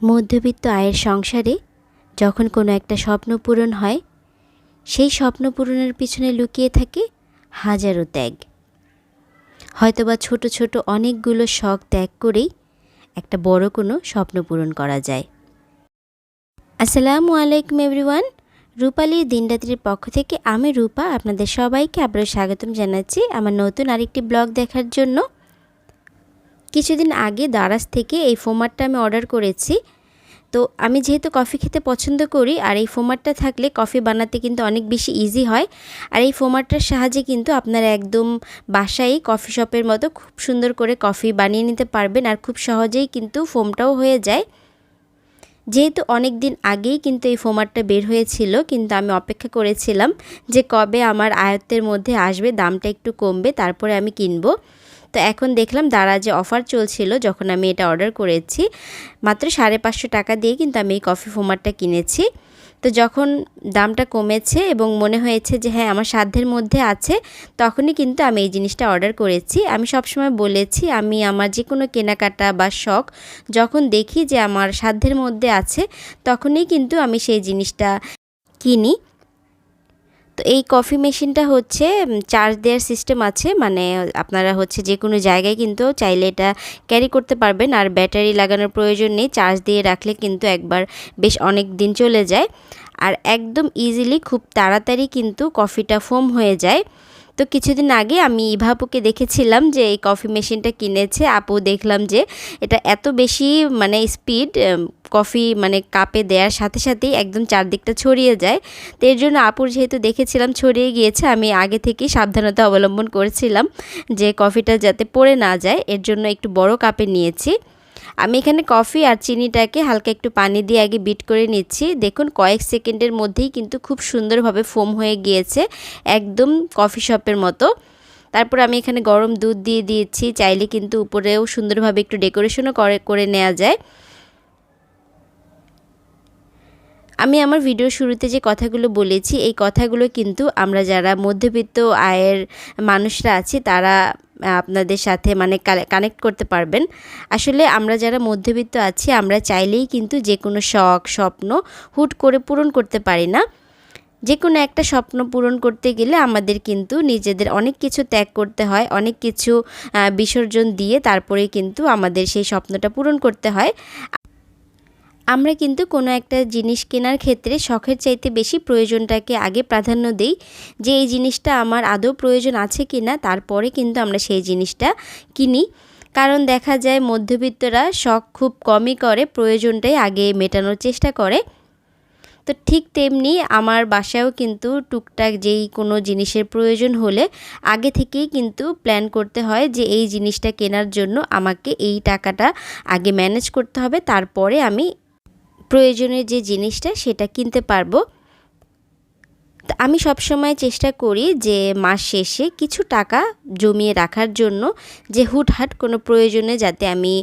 মধ্যবিত্ত আয়ের সংসারে যখন কোনো একটা স্বপ্ন পূরণ হয়, সেই স্বপ্ন পূরণের পিছনে লুকিয়ে থাকে হাজারো ত্যাগ। হয়তোবা ছোট ছোট অনেকগুলো শখ ত্যাগ করেই একটা বড় কোনো স্বপ্ন পূরণ করা যায়। আসসালামু আলাইকুম এভরিওয়ান রূপালীর দিনরাত্রির পক্ষ থেকে আমি রূপা আপনাদের সবাইকে আবারও স্বাগতম জানাচ্ছি আমার নতুন আরেকটি ব্লগ দেখার জন্য। কিছুদিন আগে দারাজ থেকে এই ফোমারটা আমি অর্ডার করেছি। তো আমি যেহেতু কফি খেতে পছন্দ করি, আর এই ফোমারটা থাকলে কফি বানাতে কিন্তু অনেক বেশি ইজি হয়। আর এই ফোমারটার সাহায্যে কিন্তু আপনারা একদম বাসায় কফি শপের মতো খুব সুন্দর করে কফি বানিয়ে নিতে পারবেন, আর খুব সহজেই কিন্তু ফোমটাও হয়ে যায়। যেহেতু অনেক দিন আগেই কিন্তু এই ফোমারটা বের হয়েছিল, কিন্তু আমি অপেক্ষা করেছিলাম যে কবে আমার আয়ত্তের মধ্যে আসবে, দামটা একটু কমবে, তারপরে আমি কিনব। তো এখন দেখলাম যে অফার চলছিল, যখন আমি এটা অর্ডার করেছি, মাত্র সাড়ে পাঁচশো টাকা দিয়ে কিন্তু আমি এই কফি ফোমারটা কিনেছি। তো যখন দামটা কমেছে এবং মনে হয়েছে যে হ্যাঁ আমার সাধ্যের মধ্যে আছে, তখনই কিন্তু আমি এই জিনিসটা অর্ডার করেছি। আমি সবসময় বলেছি, আমি আমার যে কোনো কেনাকাটা বা শখ যখন দেখি যে আমার সাধ্যের মধ্যে আছে, তখনই কিন্তু আমি সেই জিনিসটা কিনি। তো এই কফি মেশিনটা হচ্ছে চার্জ দেওয়ার সিস্টেম আছে। মানে আপনারা হচ্ছে যে কোনো জায়গায় কিন্তু চাইলে এটা ক্যারি করতে পারবেন। আর ব্যাটারি লাগানোর প্রয়োজন নেই। চার্জ দিয়ে রাখলে কিন্তু একবার বেশ অনেক দিন চলে যায়। আর একদম ইজিলি খুব তাড়াতাড়ি কিন্তু কফিটা ফোম হয়ে যায়। তো কিছুদিন আগে আমি ইভাপুকে দেখেছিলাম যে, এই কফি মেশিনটা কিনেছে। আপু দেখলাম যে, এটা এত বেশি মানে স্পিড কফি মানে কাপে দেওয়ার সাথে সাথেই একদম চারদিকটা ছড়িয়ে যায়। তো এর জন্য আপুর যেহেতু দেখেছিলাম ছড়িয়ে গিয়েছে, আমি আগে থেকেই সাবধানতা অবলম্বন করেছিলাম যে কফিটা যাতে পড়ে না যায়, এর জন্য একটু বড় কাপে নিয়েছি। আমি এখানে কফি আর চিনিটাকে হালকা একটু পানি দিয়ে আগে বিট করে নিচ্ছি। দেখুন, কয়েক সেকেন্ডের মধ্যেই কিন্তু খুব সুন্দরভাবে ফোম হয়ে গিয়েছে, একদম কফি শপের মতো। তারপর আমি এখানে গরম দুধ দিয়ে দিয়েছি, চাইলে কিন্তু উপরেও সুন্দরভাবে একটু ডেকোরেশনও করে করে নেওয়া যায়। আমি আমার ভিডিও শুরুতে যে কথাগুলো বলেছি, এই কথাগুলো কিন্তু আমরা যারা মধ্যবিত্ত আয়ের মানুষরা আছি, তারা আপনাদের সাথে মানে কানেক্ট করতে পারবেন। আসলে আমরা যারা মধ্যবিত্ত আছি, আমরা চাইলেই কিন্তু যে কোনো শখ, স্বপ্ন হুট করে পূরণ করতে পারি না। যে কোনো একটা স্বপ্ন পূরণ করতে গেলে আমাদের কিন্তু নিজেদের অনেক কিছু ত্যাগ করতে হয়, অনেক কিছু বিসর্জন দিয়ে তারপরে কিন্তু আমাদের সেই স্বপ্নটা পূরণ করতে হয়। আমরা কিন্তু কোনো একটা জিনিস কেনার ক্ষেত্রে শখের চাইতে বেশি প্রয়োজনটাকে আগে প্রাধান্য দিই যে এই জিনিসটা আমার আদৌ প্রয়োজন আছে কি না, তারপরে কিন্তু আমরা সেই জিনিসটা কিনি। কারণ দেখা যায় মধ্যবিত্তরা শখ খুব কমই করে, প্রয়োজনটাই আগে মেটানোর চেষ্টা করে। তো ঠিক তেমনি আমার বাসায়ও কিন্তু টুকটাক যেই কোনো জিনিসের প্রয়োজন হলে আগে থেকেই কিন্তু প্ল্যান করতে হয় যে এই জিনিসটা কেনার জন্য আমাকে এই টাকাটা আগে ম্যানেজ করতে হবে, তারপরে আমি প্রয়োজনের যে জিনিসটা সেটা কিনতে পারব। আমি সবসময় চেষ্টা করি যে মাস শেষে কিছু টাকা জমিয়ে রাখার জন্য যে হুটহাট কোনো প্রয়োজনে যাতে আমি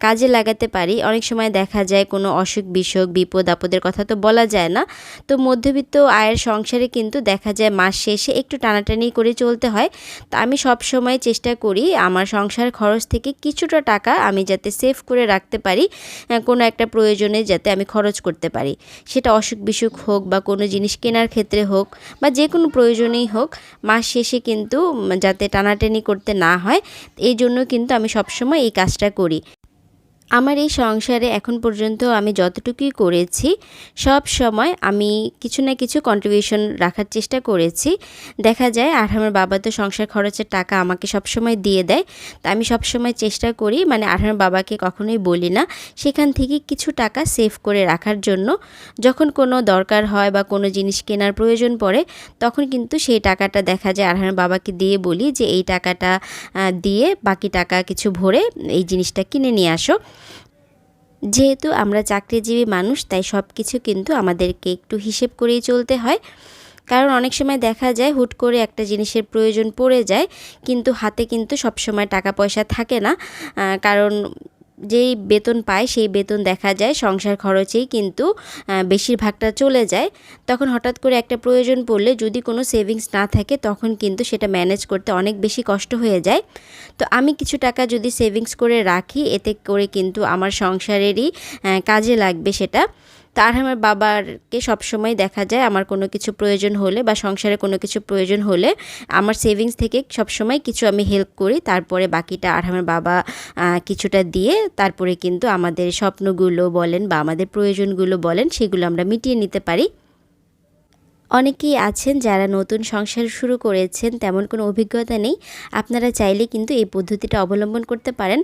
কাজে লাগাতে পারি। অনেক সময় দেখা যায় কোনো অসুখ, বিসুখ, বিপদ, আপদের কথা তো বলা যায় না। তো মধ্যবিত্ত আয়ের সংসারে কিন্তু দেখা যায় মাস শেষে একটু টানাটানি করে চলতে হয়। তো আমি সব সময় চেষ্টা করি আমার সংসার খরচ থেকে কিছুটা টাকা আমি যাতে সেভ করে রাখতে পারি কোনো একটা প্রয়োজনে যাতে আমি খরচ করতে পারি। সেটা অসুখ, বিসুখ হোক বা কোনো জিনিস কেনার ক্ষেত্রে হোক বা যে কোনো প্রয়োজনেই হোক, মাস শেষে কিন্তু যাতে টানাটানি করতে না হয় এই জন্য কিন্তু আমি সবসময় এই কাজটা করি। আমার এই সংসারে এখন পর্যন্ত আমি যতটুকুই করেছি, সব সময় আমি কিছু না কিছু কন্ট্রিবিউশন রাখার চেষ্টা করেছি। দেখা যায়, আর আমার বাবা তো সংসার খরচের টাকা আমাকে সব সময় দিয়ে দেয়, তা আমি সব সময় চেষ্টা করি মানে আর আমার বাবাকে কখনোই বলি না, সেখান থেকে কিছু টাকা সেভ করে রাখার জন্য। যখন কোনো দরকার হয় বা কোনো জিনিস কেনার প্রয়োজন পড়ে, তখন কিন্তু সেই টাকাটা দেখা যায়, আর আমার বাবাকে দিয়ে বলি যে, এই টাকাটা দিয়ে বাকি টাকা কিছু ভরে এই জিনিসটা কিনে নিয়ে আসো। যেহেতু আমরা চাকরিজীবী মানুষ, তাই সব কিছু কিন্তু আমাদেরকে একটু হিসেব করেই চলতে হয়। কারণ অনেক সময় দেখা যায় হুট করে একটা জিনিসের প্রয়োজন পড়ে যায়, কিন্তু হাতে কিন্তু সব সময় টাকা পয়সা থাকে না। কারণ যেই বেতন পায়, সেই বেতন দেখা যায়, সংসার খরচেই কিন্তু বেশিরভাগটা চলে যায়। তখন হঠাৎ করে একটা প্রয়োজন পড়লে যদি কোনো সেভিংস না থাকে, তখন কিন্তু সেটা ম্যানেজ করতে অনেক বেশি কষ্ট হয়ে যায়। তো আমি কিছু টাকা যদি সেভিংস করে রাখি, এতে করে কিন্তু আমার সংসারেরই কাজে লাগবে সেটা। তার আমার বাবারকে সবসময় দেখা যায়, আমার কোনো কিছু প্রয়োজন হলে বা সংসারে কোনো কিছু প্রয়োজন হলে আমার সেভিংস থেকে সবসময় কিছু আমি হেল্প করি, তারপরে বাকিটা আর আমার বাবা কিছুটা দিয়ে তারপরে কিন্তু আমাদের স্বপ্নগুলো বলেন বা আমাদের প্রয়োজনগুলো বলেন, সেগুলো আমরা মিটিয়ে নিতে পারি। অনেকেই আছেন যারা নতুন সংসার শুরু করেছেন, তেমন কোনো অভিজ্ঞতা নেই। আপনারা চাইলে কিন্তু এই পদ্ধতিটা অবলম্বন করতে পারেন।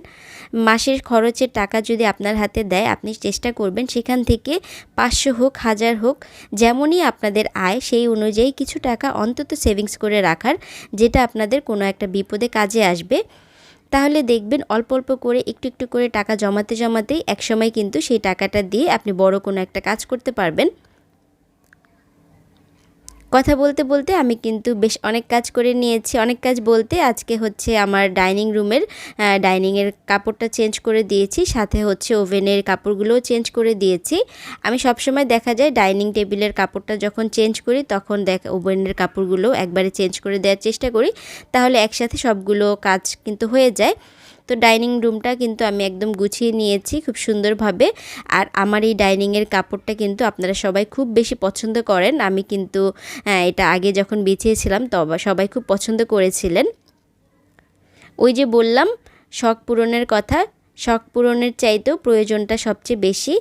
মাসের খরচের টাকা যদি আপনার হাতে দেয়, আপনি চেষ্টা করবেন সেখান থেকে পাঁচশো হোক, হাজার হোক, যেমনই আপনাদের আয়, সেই অনুযায়ী কিছু টাকা অন্তত সেভিংস করে রাখার, যেটা আপনাদের কোনো একটা বিপদে কাজে আসবে। তাহলে দেখবেন অল্প অল্প করে একটু একটু করে টাকা জমাতে, জমাতেই একসময় কিন্তু সেই টাকাটা দিয়ে আপনি বড় কোনো একটা কাজ করতে পারবেন। কথা বলতে বলতে আমি কিন্তু বেশ অনেক কাজ করে নিয়েছি, অনেক কাজ বলতে আজকে হচ্ছে আমার ডাইনিং রুমের ডাইনিংয়ের কাপড়টা চেঞ্জ করে দিয়েছি, সাথে হচ্ছে ওভেনের কাপড়গুলোও চেঞ্জ করে দিয়েছি। আমি সবসময় দেখা যায় ডাইনিং টেবিলের কাপড়টা যখন চেঞ্জ করি তখন দেখ, ওভেনের কাপড়গুলো একবারে চেঞ্জ করে দেওয়ার চেষ্টা করি, তাহলে একসাথে সবগুলো কাজ কিন্তু হয়ে যায়। তো ডাইনিং রুমটা কিন্তু আমি একদম গুছিয়ে নিয়েছি খুব সুন্দরভাবে। আর আমার এই ডাইনিংয়ের কাপড়টা কিন্তু আপনারা সবাই খুব বেশি পছন্দ করেন। আমি কিন্তু এটা আগে যখন বেছিয়েছিলাম তবে সবাই খুব পছন্দ করেছিলেন। ওই যে বললাম, শখ পূরণের কথা, শখ পূরণের চাইতেও প্রয়োজনটা সবচেয়ে বেশি।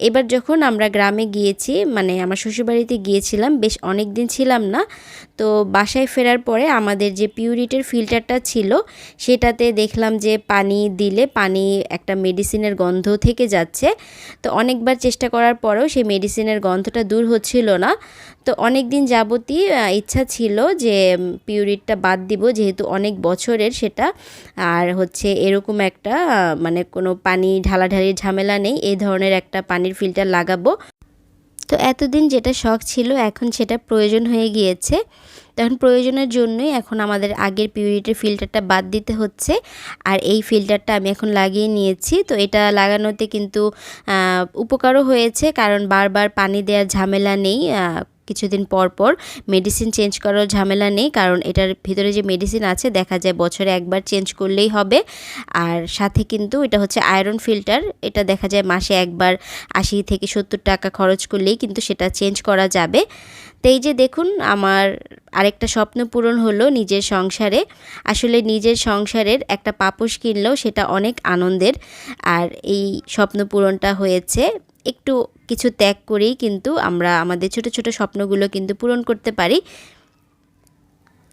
এবার যখন আমরা গ্রামে গিয়েছি মানে আমার শ্বশুরবাড়িতে গিয়েছিলাম, বেশ অনেক দিন ছিলাম না, তো বাসায় ফেরার পরে আমাদের যে পিউরিটের ফিল্টারটা ছিল, সেটাতে দেখলাম যে পানি দিলে পানি একটা মেডিসিনের গন্ধ থেকে যাচ্ছে। তো অনেকবার চেষ্টা করার পরেও সেই মেডিসিনের গন্ধটা দূর হচ্ছিল না। তো অনেক দিন যাবতই ইচ্ছা ছিল যে পিউরিটটা বাদ দিব, যেহেতু অনেক বছরের সেটা। আর হচ্ছে এরকম একটা মানে কোনো পানি ঢালাঢালির ঝামেলা নেই এই ধরনের একটা পানির ফিল্টার লাগাবো। তো এতদিন যেটা শখ ছিল, এখন সেটা প্রয়োজন হয়ে গিয়েছে। তখন প্রয়োজনের জন্যই এখন আমাদের আগের পিউরিটির ফিল্টারটা বাদ দিতে হচ্ছে। আর এই ফিল্টারটা আমি এখন লাগিয়ে নিয়েছি। তো এটা লাগানোতে কিন্তু উপকারও হয়েছে। কারণ বারবার পানি দেওয়ার ঝামেলা নেই। কিছুদিন পর পর মেডিসিন চেঞ্জ করার ঝামেলা নেই, কারণ এটার ভিতরে যে মেডিসিন আছে দেখা যায় বছরে একবার চেঞ্জ করলেই হবে। আর সাথে কিন্তু এটা হচ্ছে আয়রন ফিল্টার এটা দেখা যায় মাসে একবার আশি থেকে সত্তর টাকা খরচ করলেই কিন্তু সেটা চেঞ্জ করা যাবে। তো যে দেখুন, আমার আরেকটা স্বপ্ন পূরণ হলো নিজের সংসারে। আসলে নিজের সংসারের একটা পাপোশ কিনলেও সেটা অনেক আনন্দের। আর এই স্বপ্ন পূরণটা হয়েছে একটু কিছু ত্যাগ করেই কিন্তু আমরা আমাদের ছোট ছোট স্বপ্নগুলো কিন্তু পূরণ করতে পারি।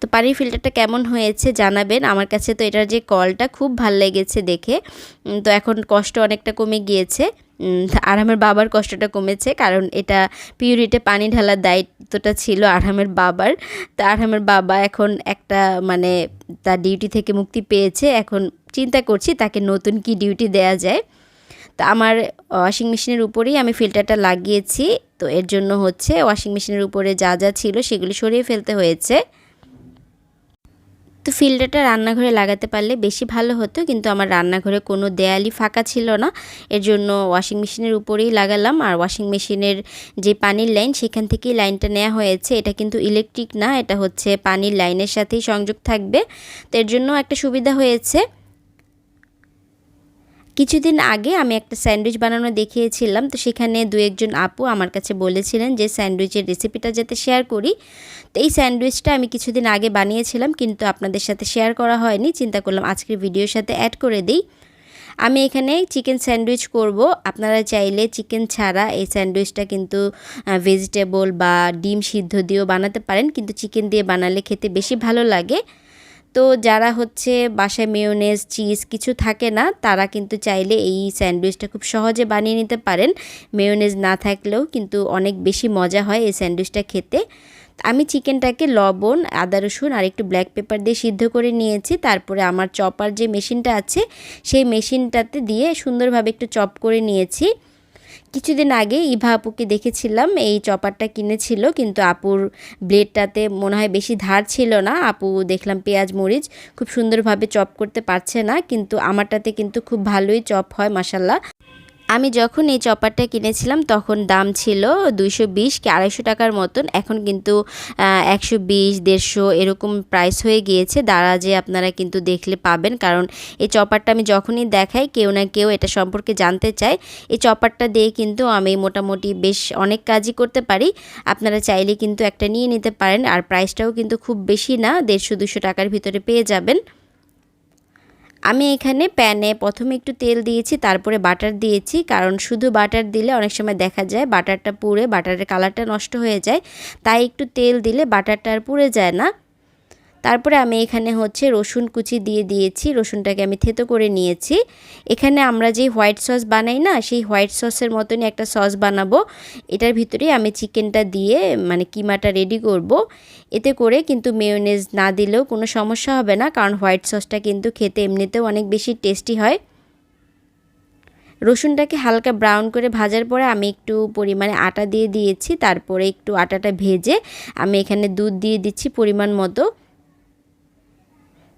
তো পানির ফিল্টারটা কেমন হয়েছে জানাবেন। আমার কাছে তো এটার যে কলটা খুব ভালো লেগেছে দেখে। তো এখন কষ্ট অনেকটা কমে গিয়েছে। আর আমার বাবার কষ্টটা কমেছে কারণ এটা পিউরিটে পানি ঢালার দায়িত্বটা ছিল আরহামের বাবার। তো আরহামের বাবা এখন একটা মানে তার ডিউটি থেকে মুক্তি পেয়েছে। এখন চিন্তা করছি তাকে নতুন কি ডিউটি দেয়া যায়। তো আমার ওয়াশিং মেশিনের উপরেই আমি ফিল্টারটা লাগিয়েছি। তো এর জন্য হচ্ছে ওয়াশিং মেশিনের উপরে যা যা ছিল সেগুলি সরিয়ে ফেলতে হয়েছে। তো ফিল্টারটা রান্নাঘরে লাগাতে পারলে বেশি ভালো হতো, কিন্তু আমার রান্নাঘরে কোনো দেয়ালই ফাঁকা ছিল না। এর জন্য ওয়াশিং মেশিনের উপরেই লাগালাম। আর ওয়াশিং মেশিনের যে পানির লাইন সেখান থেকেই লাইনটা নেওয়া হয়েছে। এটা কিন্তু ইলেকট্রিক না, এটা হচ্ছে পানির লাইনের সাথেই সংযোগ থাকবে। তো এর জন্য একটা সুবিধা হয়েছে। কিছুদিন আগে আমি একটা স্যান্ডউইচ বানানো দেখিয়েছিলাম, তো সেখানে দু একজন আপু আমার কাছে বলেছিলেন যে স্যান্ডউইচের রেসিপিটা যাতে শেয়ার করি। তো এই স্যান্ডউইচটা আমি কিছুদিন আগে বানিয়েছিলাম, কিন্তু আপনাদের সাথে শেয়ার করা হয়নি। চিন্তা করলাম আজকের ভিডিওর সাথে অ্যাড করে দিই। আমি এখানে চিকেন স্যান্ডউইচ করব। আপনারা চাইলে চিকেন ছাড়া এই স্যান্ডউইচটা কিন্তু ভেজিটেবল বা ডিম সিদ্ধ দিয়েও বানাতে পারেন, কিন্তু চিকেন দিয়ে বানালে খেতে বেশি ভালো লাগে। তো যারা হচ্ছে বাসায় মেয়োনেজ চিজ কিছু থাকে না, তারা কিন্তু চাইলে এই স্যান্ডউইচটা খুব সহজে বানিয়ে নিতে পারেন। মেয়োনেজ না থাকলেও কিন্তু অনেক বেশি মজা হয় এই স্যান্ডউইচটা খেতে। আমি চিকেনটাকে লবণ, আদা রসুন আর একটু ব্ল্যাক পেপার দিয়ে সিদ্ধ করে নিয়েছি। তারপরে আমার চপার যে মেশিনটা আছে, সেই মেশিনটাতে দিয়ে সুন্দরভাবে একটু চপ করে নিয়েছি। কিছুদিন আগে ইভা আপুকে দেখেছিলাম, এই চপারটা কিনেছিল, কিন্তু আপুর ব্লেডটাতে মনে হয় বেশি ধার ছিল না। আপু দেখলাম পেঁয়াজ, মরিচ, খুব সুন্দরভাবে চপ করতে পারছে না, কিন্তু আমারটাতে কিন্তু খুব ভালোই চপ হয় মাসাল্লাহ আমি যখন এই চপারটা কিনেছিলাম, তখন দাম ছিল দুইশো বিশ কি আড়াইশো টাকার মতন। এখন কিন্তু একশো বিশ, দেড়শো এরকম প্রাইস হয়ে গিয়েছে। দারাজে আপনারা কিন্তু দেখলে পাবেন। কারণ এই চপারটা আমি যখনই দেখাই, কেউ না কেউ এটা সম্পর্কে জানতে চায়। এই চপারটা দিয়ে কিন্তু আমি মোটামুটি বেশ অনেক কাজই করতে পারি। আপনারা চাইলে কিন্তু একটা নিয়ে নিতে পারেন। আর প্রাইসটাও কিন্তু খুব বেশি না, দেড়শো দুশো টাকার ভিতরে পেয়ে যাবেন। আমি এখানে প্যানে প্রথমে একটু তেল দিয়েছি, তারপরে বাটার দিয়েছি। কারণ শুধু বাটার দিলে অনেক সময় দেখা যায় বাটারটা পুড়ে, বাটারের কালারটা নষ্ট হয়ে যায়। তাই একটু তেল দিলে বাটারটা আর পুড়ে যায় না। তারপরে আমি এখানে হচ্ছে রসুন কুচি দিয়ে দিয়েছি, রসুনটাকে আমি থেতো করে নিয়েছি। এখানে আমরা যে হোয়াইট সস বানাই না, সেই হোয়াইট সসের মতনই একটা সস বানাবো। এটার ভিতরেই আমি চিকেনটা দিয়ে মানে কিমাটা রেডি করব। এতে করে কিন্তু মেয়োনেজ না দিলেও কোনো সমস্যা হবে না, কারণ হোয়াইট সসটা কিন্তু খেতে এমনিতেও অনেক বেশি টেস্টি হয়। রসুনটাকে হালকা ব্রাউন করে ভাজার পরে আমি একটু পরিমাণে আটা দিয়ে দিয়েছি, তারপরে একটু আটাটা ভেজে আমি এখানে দুধ দিয়ে দিচ্ছি পরিমাণ মতো।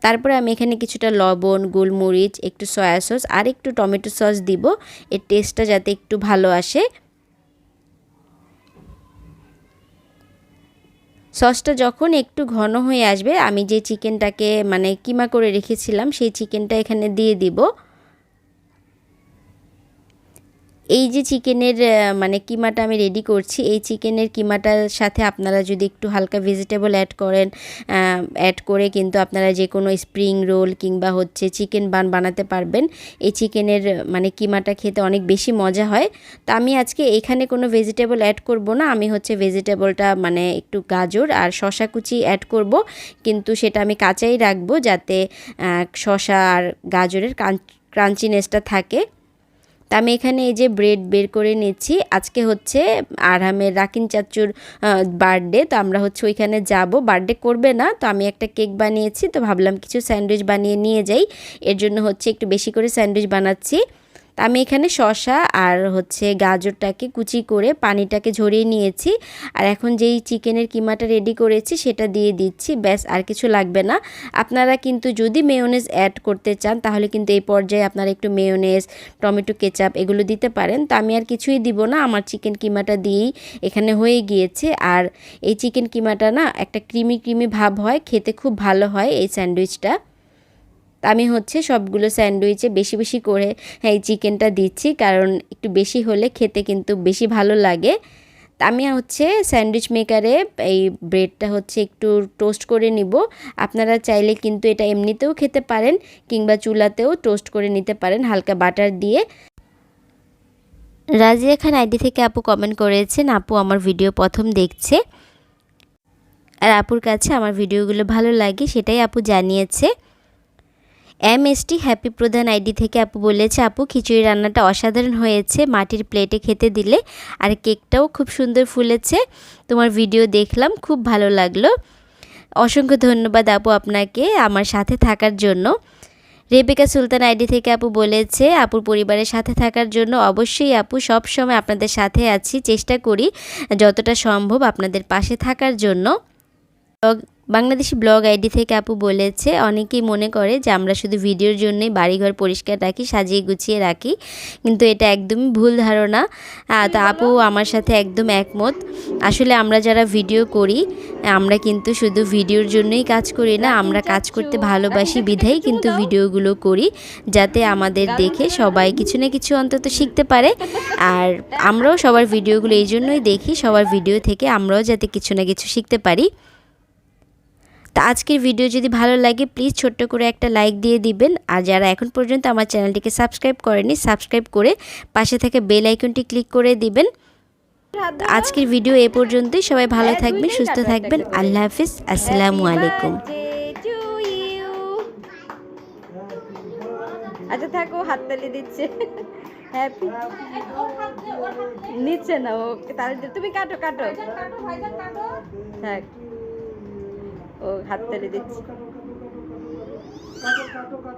তারপরে আমি এখানে কিছুটা লবণ, গোলমরিচ, একটু সয়া সস আর একটু টমেটো সস দিব। এর টেস্টটা যাতে একটু ভালো আসে। সসটা যখন একটু ঘন হয়ে আসবে, আমি যে চিকেনটাকে মানে কিমা করে রেখেছিলাম, সেই চিকেনটা এখানে দিয়ে দিব। এই যে চিকেনের মানে কিমাটা আমি রেডি করছি, এই চিকেনের কিমাটার সাথে আপনারা যদি একটু হালকা ভেজিটেবল অ্যাড করেন অ্যাড করে কিন্তু আপনারা যে কোনো স্প্রিং রোল কিংবা হচ্ছে চিকেন বান বানাতে পারবেন। এই চিকেনের মানে কিমাটা খেতে অনেক বেশি মজা হয়। তো আমি আজকে এখানে কোনো ভেজিটেবল অ্যাড করব না, আমি হচ্ছে ভেজিটেবলটা মানে একটু গাজর আর শশা কুচি অ্যাড করব। কিন্তু সেটা আমি কাঁচাই রাখব যাতে শশা আর গাজরের ক্রাঞ্চিনেসটা থাকে। তা আমি এখানে এই যে ব্রেড বের করে নিচ্ছি। আজকে হচ্ছে আরহামের রাকিন চাচুর বার্থডে তো আমরা হচ্ছে ওইখানে যাব। বার্থডে করবে না, তো আমি একটা কেক বানিয়েছি, তো ভাবলাম কিছু স্যান্ডউইচ বানিয়ে নিয়ে যাই। এর জন্য হচ্ছে একটু বেশি করে স্যান্ডউইচ বানাচ্ছি। তা আমি এখানে শশা আর হচ্ছে গাজরটাকে কুচি করে পানিটাকে ঝরিয়ে নিয়েছি। আর এখন যেই চিকেনের কিমাটা রেডি করেছি সেটা দিয়ে দিচ্ছি। ব্যাস, আর কিছু লাগবে না। আপনারা কিন্তু যদি মেয়োনেজ অ্যাড করতে চান, তাহলে কিন্তু এই পর্যায়ে আপনারা একটু মেয়োনেজ টমেটো কেচাপ এগুলো দিতে পারেন। তো আমি আর কিছুই দিব না। আমার চিকেন কিমাটা দিয়েই এখানে হয়ে গিয়েছে। আর এই চিকেন কিমাটা না একটা ক্রিমি ক্রিমি ভাব হয়। খেতে খুব ভালো হয় এই স্যান্ডউইচটা। আমি হচ্ছে সবগুলো স্যান্ডউইচে বেশি বেশি করে এই চিকেনটা দিচ্ছি, কারণ একটু বেশি হলে খেতে কিন্তু বেশি ভালো লাগে। আমি হচ্ছে স্যান্ডউইচ মেকারে এই ব্রেডটা হচ্ছে একটু টোস্ট করে নিব। আপনারা চাইলে কিন্তু এটা এমনিতেও খেতে পারেন, কিংবা চুলাতেও টোস্ট করে নিতে পারেন হালকা বাটার দিয়ে। রাজিয়া খান আইডি থেকে আপু কমেন্ট করেছেন, আপু আমার ভিডিও প্রথম দেখছে। আর আপুর কাছে আমার ভিডিওগুলো ভালো লাগে, সেটাই আপু জানিয়েছে। এম এসটি হ্যাপি প্রধান আইডি থেকে আপু বলেছে, আপু, খিচুড়ি রান্নাটা অসাধারণ হয়েছে। মাটির প্লেটে খেতে দিলে আর কেকটাও খুব সুন্দর ফুলেছে। তোমার ভিডিও দেখলাম, খুব ভালো লাগল। অসংখ্য ধন্যবাদ আপু আপনাকে আমার সাথে থাকার জন্য। রেবেকা সুলতান আইডি থেকে আপু বলেছে, আপুর পরিবারের সাথে থাকার জন্য অবশ্যই আপু সব সময় আপনাদের সাথে আছি। চেষ্টা করি যতটা সম্ভব আপনাদের পাশে থাকার জন্য। বাংলাদেশি ব্লগ আইডি থেকে আপু বলেছে, অনেকেই মনে করে যে আমরা শুধু ভিডিওর জন্যই বাড়িঘর পরিষ্কার রাখি, সাজিয়ে গুছিয়ে রাখি, কিন্তু এটা একদমই ভুল ধারণা। তা আপু আমার সাথে একদম একমত। আসলে আমরা যারা ভিডিও করি, আমরা কিন্তু শুধু ভিডিওর জন্যই কাজ করি না, আমরা কাজ করতে ভালোবাসি বিধাই কিন্তু ভিডিওগুলো করি, যাতে আমাদের দেখে সবাই কিছু না কিছু অন্তত শিখতে পারে। আর আমরাও সবার ভিডিওগুলো এই জন্যই দেখি, সবার ভিডিও থেকে আমরাও যাতে কিছু না কিছু শিখতে পারি। তো আজকের ভিডিও যদি ভালো লাগে প্লিজ ছোট্ট করে একটা লাইক দিয়ে দিবেন। আর যারা এখন পর্যন্ত আমার চ্যানেলটিকে সাবস্ক্রাইব করেনি সাবস্ক্রাইব করে পাশে থেকে বেল আইকনটি ক্লিক করে দিবেন। আজকের ভিডিও এ পর্যন্তই। সবাই ভালো থাকবেন সুস্থ থাকবেন। আল্লাহ হাফিজ। আসসালামু আলাইকুম। আচ্ছা থাকো হাততালি দিচ্ছে। হ্যাপি নিচ্ছে না ও। তাহলে তুমি কাটো কাটো। থাক। ও হাততালি দিচ্ছে।